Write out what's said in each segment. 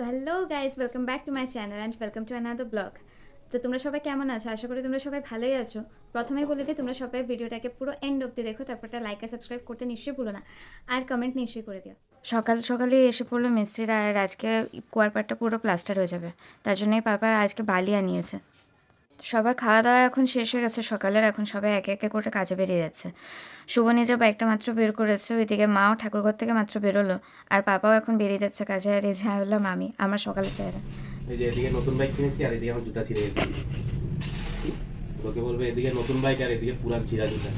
তো hello guys welcome back to my channel and welcome to another blog তো তোমরা সবাই কেমন আছো? আশা করি তোমরা সবাই ভালোই আছো। প্রথমেই বলে দিই, তোমরা সবাই ভিডিওটাকে পুরো এন্ড অব্দি দেখো, তারপরটা লাইক আর সাবস্ক্রাইব করতে নিশ্চয়ই ভুলো না। আর কমেন্ট নিশ্চয়ই করে দিও। সকাল সকালে এসে পড়ল মিস্ত্রিরা, আর আজকে কুয়ারপাটটা পুরো প্লাস্টার হয়ে যাবে। তার জন্যই পাপা আজকে বালি আনিয়েছে। সবার খাওয়া দাওয়া এখন শেষ হয়ে গেছে, সকালের এখন সবাই একে একে করে কাজে বেরিয়ে যাচ্ছে। শুভ নিজের বাইকটা মাত্র বের করেছে, ওইদিকে মাও ঠাকুরঘর থেকে মাত্র বেরোলো। আর পাপাও এখন বেরিয়ে যাচ্ছে কাজে, আর এই যে হলাম আমি, আমার সকালের চেহারা। এদিকে নতুন বাইক কিনেছি, আর এদিকে আমার জুতা ছিঁড়ে গেছে। তোকে বলবে, এদিকে নতুন বাইক, আর এদিকে পুরান চিরা জুতা।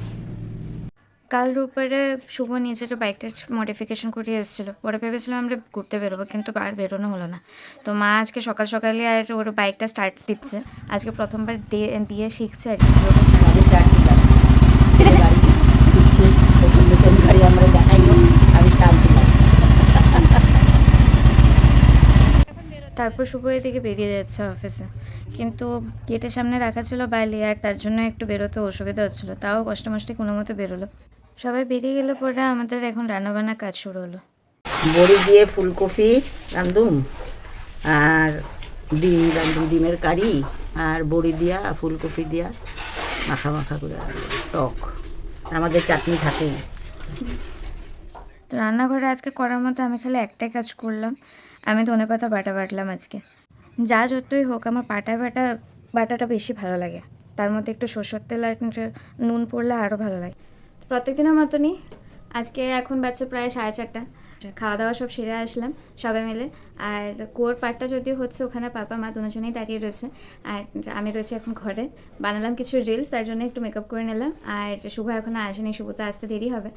কাল রোববারে শুভ নিজের বাইকটা মডিফিকেশন করিয়ে এসেছিল। পরে ভেবেছিলাম আমরা ঘুরতে বেরোবো কিন্তু আর বেরোনো হলো না। তো মা আজকে সকাল সকালে আর ওর বাইকটা স্টার্ট দিচ্ছে। আজকে প্রথমবার দিয়ে দিয়ে শিখছে আর কি। আমি স্টার্ট দিলাম। গাড়ি দিচ্ছে নতুন নতুন গাড়ি আমরা দেখাইলো আমি স্টার্ট দিলাম। তারপর শুভ এদিকে বেরিয়ে যাচ্ছে অফিসে কিন্তু গেটের সামনে রাখা ছিল বালি আর তার জন্য একটু বেরোতে অসুবিধা হচ্ছিল। তাও কষ্ট মষ্টে কোনো মতো বেরোলো। সবাই বেরিয়ে গেলে পরে আমাদের এখন রান্নাবান্না কাজ শুরু হলো। বড়ি দিয়ে ফুলকপি রান্ধুম আর ডিম রান্ধুম ডিমের কারি আর বড়ি দিয়া ফুলকপি দিয়া মাখা মাখা করে টক। আমাদের চাটনি থাকেই। তো রান্নাঘরে আজকে করার মতো আমি খালি একটাই কাজ করলাম। আমি ধনে পাতা বাটা বাটলাম আজকে। যা যতই হোক আমার পাটা বাটা বাটাটা বেশি ভালো লাগে। তার মধ্যে একটু সরষের তেল আর নুন পড়লে আরও ভালো লাগে। প্রত্যেক দিনের মতনই। আজকে এখন বাচ্চা প্রায় সাড়ে চারটা। খাওয়া দাওয়া সব সেরে আসলাম সবাই মিলে। আর কুয়োর পাটটা যদি হচ্ছে, ওখানে পাপা, মা দুজনেই দাঁড়িয়ে রয়েছে। আর আমি রয়েছে এখন ঘরে। বানালাম কিছু রিলস তার জন্য একটু মেকআপ করে নিলাম। আর শুভ এখনও আসেনি শুভ তো আসতে দেরি হবে।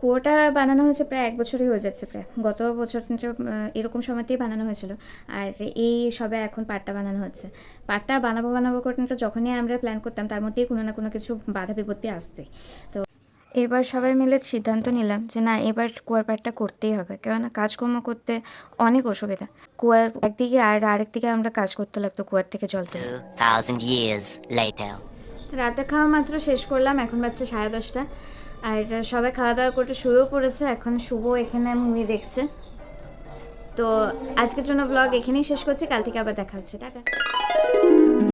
কুয়োটা বানানো হয়েছে প্রায় এক বছরই হয়ে যাচ্ছে প্রায়। গত বছর এরকম সময়তেই বানানো হয়েছিল। আর এই সবে এখন পাটটা বানানো হচ্ছে। পাটটা বানাবো বানাবো করে যখনই আমরা প্ল্যান করতাম তার মধ্যেই কোনো না কোনো কিছু বাধা বিপত্তি আসতোই। তো এবার সবাই মিলে সিদ্ধান্ত নিলাম যে না এবার কুয়ার পাটটা করতেই হবে। কেননা কাজকর্ম করতে অনেক অসুবিধা। কুয়ার একদিকে আর আরেকদিকে আমরা কাজ করতে লাগতো কুয়ার থেকে জল তুলে 2,000 years later. রাতে খাওয়া মাত্র শেষ করলাম এখন বাচ্চা সাড়ে দশটা। আর সবাই খাওয়া দাওয়া করতে শুয়েও করেছে, এখন শুভ এখানে মুভি দেখছে। তো আজকের জন্য ব্লগ এখানেই শেষ করছি, কাল থেকে আবার দেখা হচ্ছে, টাটা।